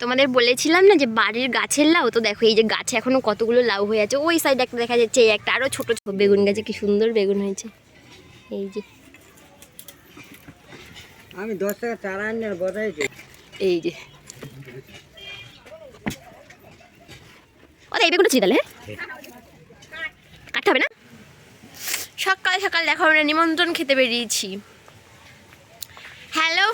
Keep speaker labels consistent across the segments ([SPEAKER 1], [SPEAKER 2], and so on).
[SPEAKER 1] তোমাদের বলেছিলাম না যে বাড়ির গাছের লাউ? তো দেখো এই যে গাছে এখনও কতগুলো লাউ হয়ে আছে। ওই সাইডে একটা দেখা যাচ্ছে এই একটা আরও ছোট ছোট বেগুন গাছে কি সুন্দর বেগুন হয়েছে। এই যে।
[SPEAKER 2] আমি দশ টাকা চারা আনি আর বসাইছি
[SPEAKER 1] এই যে। ওদের এই বেগুনটা ছিটালে হ্যাঁ। কাটতে হবে না? সকাল সকাল দেখো আমরা নিমন্ত্রণ খেতে বেরিয়েছি।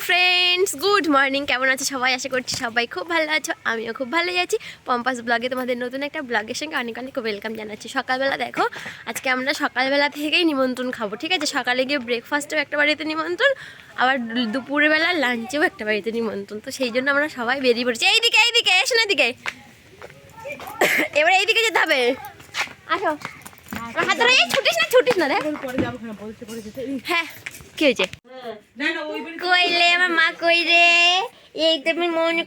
[SPEAKER 1] ফ্রেন্ডস গুড মর্নিং কেমন আছে সবাই? আশা করছি সবাই খুব ভালো আছো। আমিও খুব ভালোই আছি। পম্পাস ব্লগে তোমাদের নতুন একটা ব্লগের সঙ্গে অনেক অনেক ওয়েলকাম জানাচ্ছি। সকালবেলা দেখো, আজকে আমরা সকালবেলা থেকেই নিমন্ত্রণ খাব, ঠিক আছে? সকালে গিয়ে ব্রেকফাস্টেও একটা বাড়িতে নিমন্ত্রণ, আবার দুপুরবেলা লাঞ্চেও একটা বাড়িতে নিমন্ত্রণ। তো সেই জন্য আমরা সবাই বেরিয়ে পড়েছি। এইদিকে এইদিকে, এসো না দিকে এবার এইদিকে যেতে হবে। আসো। হাত ধরে এই ছুটিস না ছুটিস না দেখ। হ্যাঁ কি হয়েছে? কইলে আমার মা কই রে এই তো আমি মনে।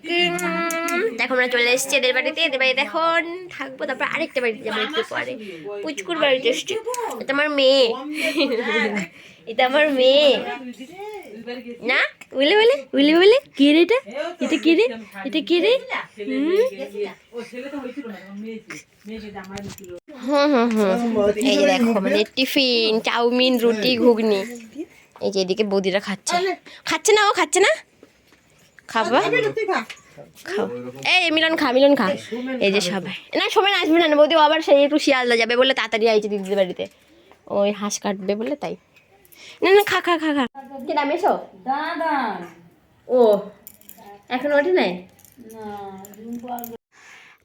[SPEAKER 1] দেখো আমরা চলে এসেছি এদের বাড়িতে এদের বাড়িতে এখন থাকব তারপর আরেকটা বাড়িতে যাব একটু পরে। পুচকুর বাড়িতে এসছি। এটা আমার মেয়ে। এটা আমার মেয়ে। না? বলে বলে বলে বলে। কে রে এটা? এটা কে রে? এটা কে রে? হুম? হুম হুম হুম এই যে দেখো আমাদের টিফিন চাউমিন রুটি ঘুগনি। এই যে এদিকে বৌদিরা খাচ্ছে। খাচ্ছে না ও খাচ্ছে না? খাবা? খাও। এই মিলন খা মিলন খা। এই যে সবাই। না সময় আসবে না বৌদি আবার সেই একটু শিয়ালদা যাবে বলে তাড়াতাড়ি আইছে দিদিদের বাড়িতে। ওই হাঁস কাটবে বলে তাই। না না খা খা খা খা। কি নাম এসো।
[SPEAKER 2] দাদা
[SPEAKER 1] ও এখন ওঠে নাই?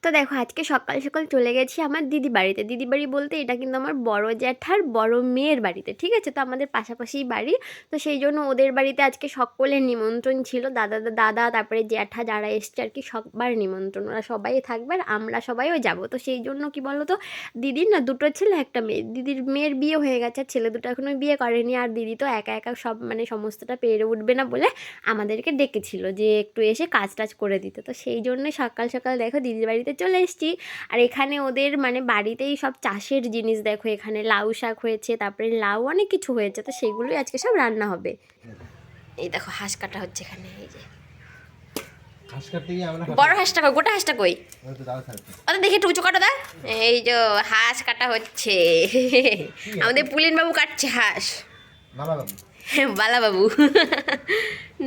[SPEAKER 1] তো দেখো, আজকে সকাল সকাল চলে গেছি আমার দিদি বাড়িতে। দিদি বাড়ি বলতে এটা কিন্তু আমার বড় জ্যাঠার বড় মেয়ের বাড়িতে, ঠিক আছে? তো আমাদের পাশাপাশি বাড়ি। তো সেই জন্য ওদের বাড়িতে আজকে সকলের নিমন্ত্রণ ছিল। দাদা দাদা, তারপরে জ্যাঠা যারা এসছে আর কি, সবার নিমন্ত্রণ। ওরা সবাই থাকবে আর আমরা সবাইও যাব। তো সেই জন্য কি বলো তো দিদির না দুটো ছেলে, একটা মেয়ে। দিদির মেয়ের বিয়ে হয়ে গেছে, আর ছেলে দুটো এখনও বিয়ে করেনি। আর দিদি তো একা একা সব মানে সমস্তটা পেরে উঠবে না বলে আমাদেরকে ডেকেছিল যে একটু এসে কাজ টাজ করে দিতে। তো সেই জন্য সকাল সকাল দেখো, দিদির বাড়িতে চলে এসেছি। আর এখানে ওদের মানে বাড়িতেই সব চাষের জিনিস দেখো এখানে লাউ শাক হয়েছে তারপরে লাউ অনেক কিছু হয়েছে তো সেগুলোই আজকে সব রান্না হবে। এই দেখো হাঁস কাটা হচ্ছে এখানে এই যে। বড় হাঁসটা কই গোটা হাঁসটা কই? ওদের দেখি একটু উঁচু কাটো দা এই যে হাঁস কাটা হচ্ছে। আমাদের পুলিন বাবু কাটছে হাঁস। বালা বাবু।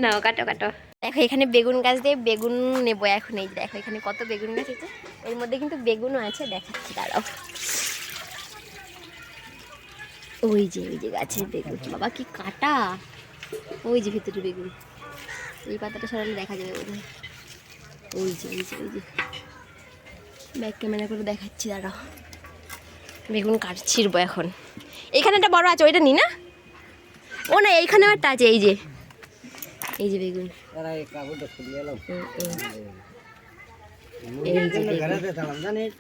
[SPEAKER 1] নাও কাটো কাটো। দেখো, এখানে বেগুন গাছ দিয়ে বেগুন নেব এখন, এই দেখো, এখানে কত বেগুন গাছ আছে। এর মধ্যে কিন্তু বেগুনও আছে, দেখাচ্ছি, দাঁড়াও। ওই যে ওই যে গাছের বেগুন, বাবা, কি কাটা। ওই যে ভিতরে বেগুন। এই পাতাটা সরালে দেখা যাবে বোধ ওই যে ওই যে ওই যে। ব্যাক ক্যামেরা করে দেখাচ্ছি, দাঁড়াও। বেগুন কাট এখন। এখানে একটা বড় আছে, ওইটা নি না? ও না, এইখানে একটা আছে, এই যে। এই যে বেগুন।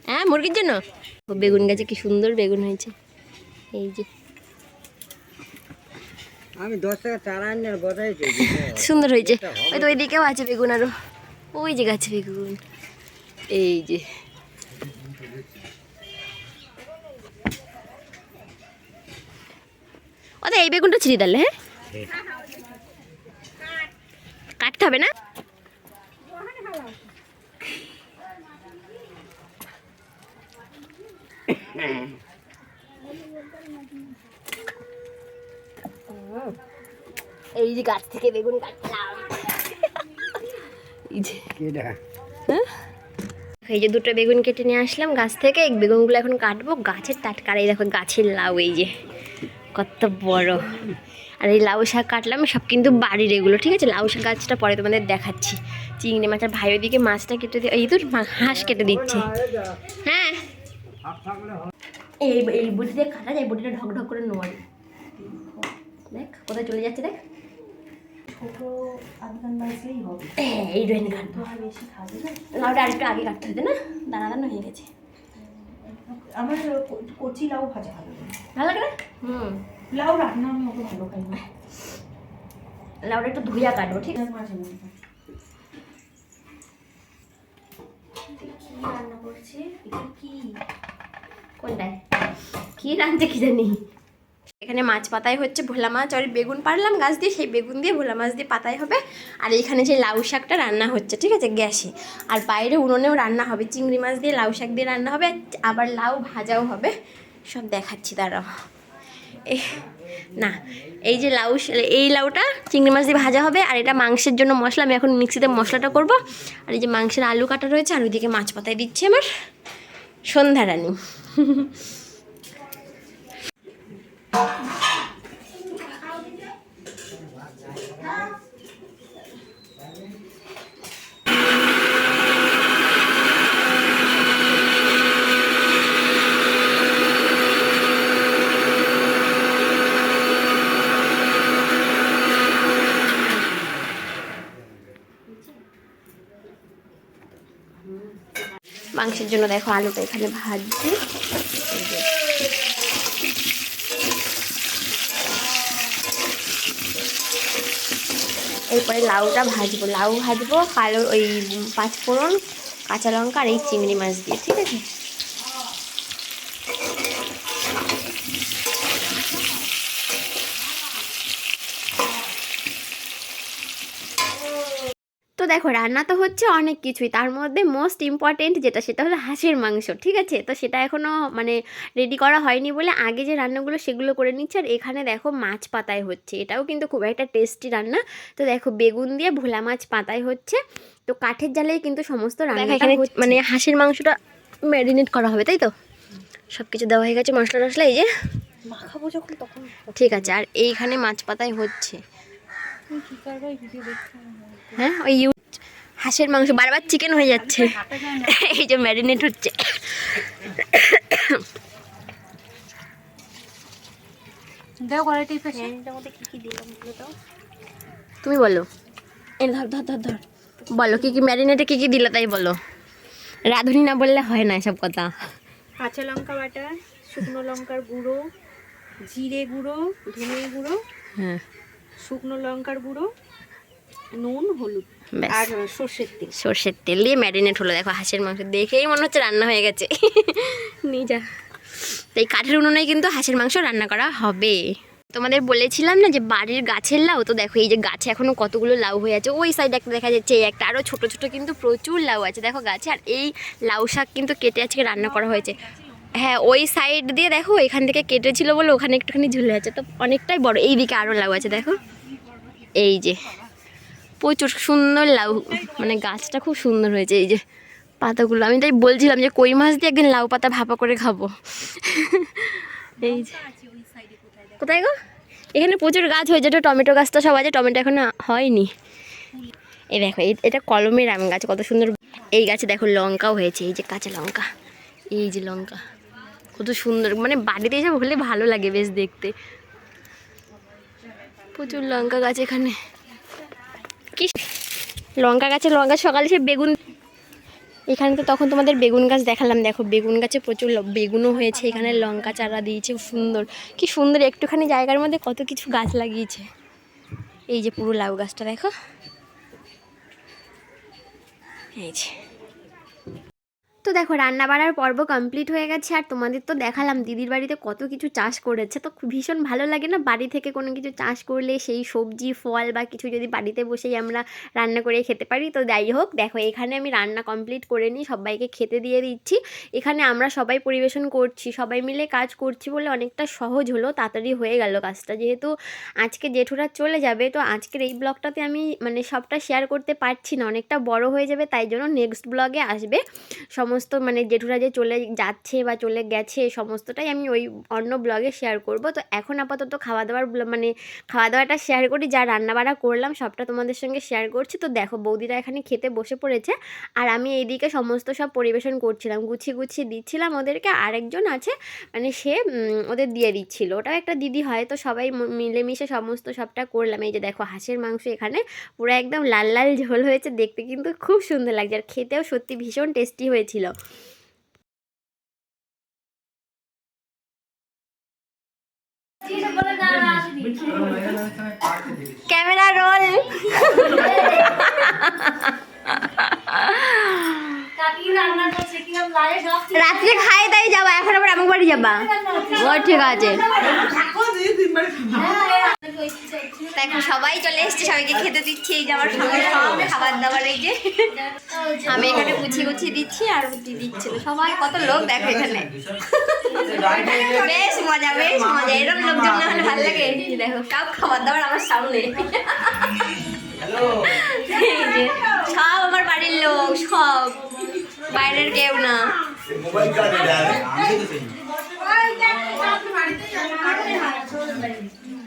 [SPEAKER 1] হ্যাঁ মুরগির জন্য? বেগুন গাছে কি সুন্দর বেগুন হয়েছে। এই যে।
[SPEAKER 2] আমি দশ টাকা চারা আনি আর বসাইছি
[SPEAKER 1] সুন্দর হয়েছে। ওই তো ওইদিকেও আছে বেগুন আরও। ওই যে গাছে বেগুন। এই যে। ওদের এই বেগুনটা ছিঁড়ে দিলে হ্যাঁ? কাটতে হবে না? এই যে গাছ থেকে বেগুন কাটলাম। এই যে। দুটো বেগুন কেটে নিয়ে আসলাম গাছ থেকে এই বেগুনগুলো এখন কাটবো। গাছের টাটকা এই দেখো গাছের লাউ এই যে। কত বড়। আর এই লাউ শাক কাটলাম সব কিন্তু বাড়ির এগুলো ঠিক আছে? লাউ শাক গাছটা পরে তোমাদের দেখাচ্ছি। চিংড়ি মাছের ভাই ওদিকে মাছটা কেটে দিয়ে এই তো হাঁস কেটে দিচ্ছে। হ্যাঁ। এই এই বুটি দিয়ে কাটা যায় বুটিটা ঢক ঢক করে নোয়ার দেখ কোথায় চলে যাচ্ছে দেখ। এই ড্রেন কাটবো লাউটা আরেকটু আগে কাটতে হতো না? দানা দানা হয়ে গেছে।
[SPEAKER 3] আমার কচি লাউ ভাজা ভালো লাগে।
[SPEAKER 1] ভালো লাগে না? হুম।
[SPEAKER 3] লাউ রান্না আমি অত ভালো খাই না।
[SPEAKER 1] লাউটা একটু ধুইয়া কাটবো ঠিক আছে?
[SPEAKER 3] মাঝে মাঝে
[SPEAKER 1] কি রান্না করছে? এটা কি? কোনটায় কি রাঁধছে কি জানি? এখানে মাছ পাতায় হচ্ছে ভোলা মাছ আর বেগুন পারলাম গাছ দিয়ে সেই বেগুন দিয়ে ভোলা মাছ দিয়ে পাতায় হবে। আর এখানে যে লাউ শাকটা রান্না হচ্ছে ঠিক আছে গ্যাসে। আর বাইরে উনুনেও রান্না হবে চিংড়ি মাছ দিয়ে লাউ শাক দিয়ে রান্না হবে আবার লাউ ভাজাও হবে। সব দেখাচ্ছি দাঁড়াও। না, এই যে লাউ এই লাউটা চিংড়ি মাছ দিয়ে ভাজা হবে, আর এটা মাংসের জন্য মশলা, আমি এখন মিক্সিতে মশলাটা করব। আর এই যে মাংসের আলু কাটা রয়েছে, আর ওইদিকে মাছ পাতায় দিচ্ছি আমার সন্ধ্যা রানী। মাংসের জন্য দেখো আলুটা এখানে ভাজছি। এরপরে লাউটা ভাজবো। লাউ ভাজবো, কালো ওই পাঁচফোড়ন, কাঁচা লঙ্কা আর এই চিংড়ি মাছ দিয়ে, ঠিক আছে? দেখো রান্না তো হচ্ছে অনেক কিছুই। তার মধ্যে মোস্ট ইম্পর্টেন্ট যেটা সেটা হলো হাঁসের মাংস ঠিক আছে? তো সেটা এখনও মানে রেডি করা হয়নি বলে আগে যে রান্নাগুলো সেগুলো করে নিচ্ছে। আর এখানে দেখো মাছ পাতায় হচ্ছে। এটাও কিন্তু খুব একটা টেস্টি রান্না। তো দেখো বেগুন দিয়ে ভোলা মাছ পাতায় হচ্ছে। তো কাঠের জালেই কিন্তু সমস্ত রান্না এখানে মানে হাঁসের মাংসটা ম্যারিনেট করা হবে তাই তো? সব কিছু দেওয়া হয়ে গেছে মশলা টশলা এই যে।
[SPEAKER 3] মাখাবো যখন তখন।
[SPEAKER 1] ঠিক আছে আর এইখানে মাছ পাতায় হচ্ছে। হ্যাঁ ওই হাঁসের মাংস বারবার চিকেন হয়ে যাচ্ছে। এই যে ম্যারিনেট হচ্ছে।
[SPEAKER 3] পাশে
[SPEAKER 1] তুমি বলো। এই ধর ধর ধর ধর। বলো কি কি ম্যারিনেটে কি কি দিলে তাই বলো। রাঁধুনি না বললে হয় না এসব কথা।
[SPEAKER 3] কাঁচা লঙ্কা বাটা শুকনো লঙ্কার গুঁড়ো জিরে গুঁড়ো ধনে গুঁড়ো
[SPEAKER 1] হ্যাঁ।
[SPEAKER 3] শুকনো লঙ্কার গুঁড়ো নুন হলুদ। আর সর্ষের তেল।
[SPEAKER 1] সর্ষের তেল দিয়ে ম্যারিনেট হলো। দেখো হাঁসের মাংস দেখেই মনে হচ্ছে রান্না হয়ে গেছে। নিজা যা। তো এই কাঠের উনুনে কিন্তু হাঁসের মাংস রান্না করা হবে। তোমাদের বলেছিলাম না যে বাড়ির গাছের লাউ? তো দেখো এই যে গাছে এখনও কতগুলো লাউ হয়ে আছে। ওই সাইডে একটা দেখা যাচ্ছে এই একটা। আরও ছোট ছোট কিন্তু প্রচুর লাউ আছে। দেখো গাছে আর এই লাউ শাক কিন্তু কেটে আজকে রান্না করা হয়েছে। হ্যাঁ ওই সাইড দিয়ে দেখো এখান থেকে কেটেছিল বলে ওখানে একটুখানি ঝুলে আছে। তো অনেকটাই বড়। এই দিকে আরও লাউ আছে দেখো। এই যে। প্রচুর সুন্দর লাউ মানে গাছটা খুব সুন্দর হয়েছে, এই যে পাতাগুলো। আমি তাই বলছিলাম যে কই মাছ দিয়ে একদিন লাউ পাতা ভাপা করে খাব। এই যে। কোথায় গো? এখানে প্রচুর গাছ হয়েছে তো টমেটো গাছ তো সব আছে, টমেটো এখনও হয়নি। এই দেখো এটা কলমের আম গাছ, কত সুন্দর। এই গাছে দেখো লঙ্কাও হয়েছে, এই যে কাঁচা লঙ্কা, এই যে লঙ্কা। কত সুন্দর মানে বাড়িতে এসব হলে ভালো লাগে বেশ দেখতে। প্রচুর লঙ্কা গাছ এখানে। লঙ্কা গাছে, লঙ্কা সকালে সে বেগুন এখানে তো তখন তোমাদের বেগুন গাছ দেখালাম, দেখো, বেগুন গাছে প্রচুর বেগুনও হয়েছে, এখানে লঙ্কা চারা দিয়েছে, সুন্দর। কি সুন্দর, একটুখানি জায়গার মধ্যে কত কিছু গাছ লাগিয়েছে। এই যে পুরো লাউ গাছটা, দেখো। এই যে। তো দেখো রান্না বাড়ার পর্ব কমপ্লিট হয়ে গেছে আর তোমাদের তো দেখালাম দিদির বাড়িতে কত কিছু চাষ করেছে। তো ভীষণ ভালো লাগে না বাড়ি থেকে কোনো কিছু চাষ করলে সেই সবজি, ফল বা কিছু যদি বাড়িতে বসেই আমরা রান্না করে খেতে পারি? তো যাই হোক, দেখো, এখানে আমি রান্না কমপ্লিট করে নিই সবাইকে খেতে দিয়ে দিচ্ছি। এখানে আমরা সবাই পরিবেশন করছি, সবাই মিলে কাজ করছি বলে অনেকটা সহজ হলো, তাড়াতাড়ি হয়ে গেল কাজটা। যেহেতু আজকে জেঠুরা চলে যাবে, তো আজকের এই ব্লগটাতে আমি মানে সবটা শেয়ার করতে পারছি না, অনেকটা বড় হয়ে যাবে, তাই জন্য নেক্সট ব্লগে আসবে। সমস্ত মানে জেঠুরা যে চলে যাচ্ছে বা চলে গেছে সমস্তটাই আমি ওই অন্য ব্লগে শেয়ার করব। তো এখন আপাতত খাওয়া দাওয়ার মানে খাওয়া দাওয়াটা শেয়ার করি, যা রান্নাবাড়া করলাম সবটা তোমাদের সঙ্গে শেয়ার করছি। তো দেখো বৌদিরা এখানে খেতে বসে পড়েছে আর আমি এইদিকে সমস্ত সব পরিবেশন করছিলাম, গুছিয়ে গুছিয়ে দিচ্ছিলাম ওদেরকে। আরেকজন আছে মানে সে ওদের দিয়ে দিচ্ছিল। ওটাও একটা দিদি হয়, তো সবাই মিলেমিশে সমস্ত সবটা করলাম। এই যে দেখো হাঁসের মাংস এখানে পুরো একদম লাল লাল ঝোল হয়েছে, দেখতে কিন্তু খুব সুন্দর লাগছে। আর খেতেও সত্যি ভীষণ টেস্টি হয়েছিল। Camera roll. রাত্রে খাই তাই যাবা এখন আবার আমার বাড়ি যাবা। ও ঠিক আছে। দেখো সবাই চলে এসছে সবাইকে খেতে দিচ্ছি এই যে আমার সঙ্গে খাবার দাবার এই যে আমি এখানে গুছিয়ে গুছিয়ে দিচ্ছি আর বুদ্ধি দিচ্ছিল সবাই কত লোক দেখো এখানে। বেশ মজা বেশ মজা। এরকম লোকজন না হলে ভালো লাগে। দেখো সব খাবার দাবার আমার সামনে। সব আমার বাড়ির লোক সব। বাইরের কেউ না।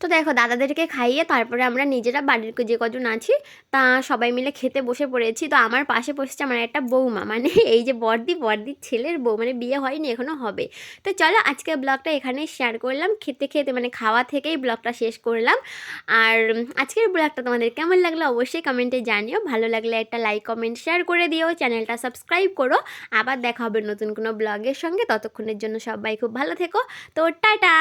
[SPEAKER 1] তো দেখো দাদাদেরকে খাইয়ে তারপরে আমরা নিজেরা বাড়ির যে কজন আছি, তা সবাই মিলে খেতে বসে পড়েছি। তো আমার পাশে বসেছে আমার একটা বৌমা মানে এই যে বর্দি, বর্দির ছেলের বউ মানে বিয়ে হয়নি এখনও হবে। তো চলো আজকের ব্লগটা এখানেই শেয়ার করলাম। খেতে খেতে মানে খাওয়া থেকেই ব্লগটা শেষ করলাম। আর আজকের ব্লগটা তোমাদের কেমন লাগল অবশ্যই কমেন্টে জানিও। ভালো লাগলে একটা লাইক কমেন্ট শেয়ার করে দিও। চ্যানেলটা সাবস্ক্রাইব করো। আবার দেখা হবে নতুন কোনো ব্লগের সঙ্গে। ততক্ষণের জন্য সবাই খুব ভালো থেকো। তো টাটা!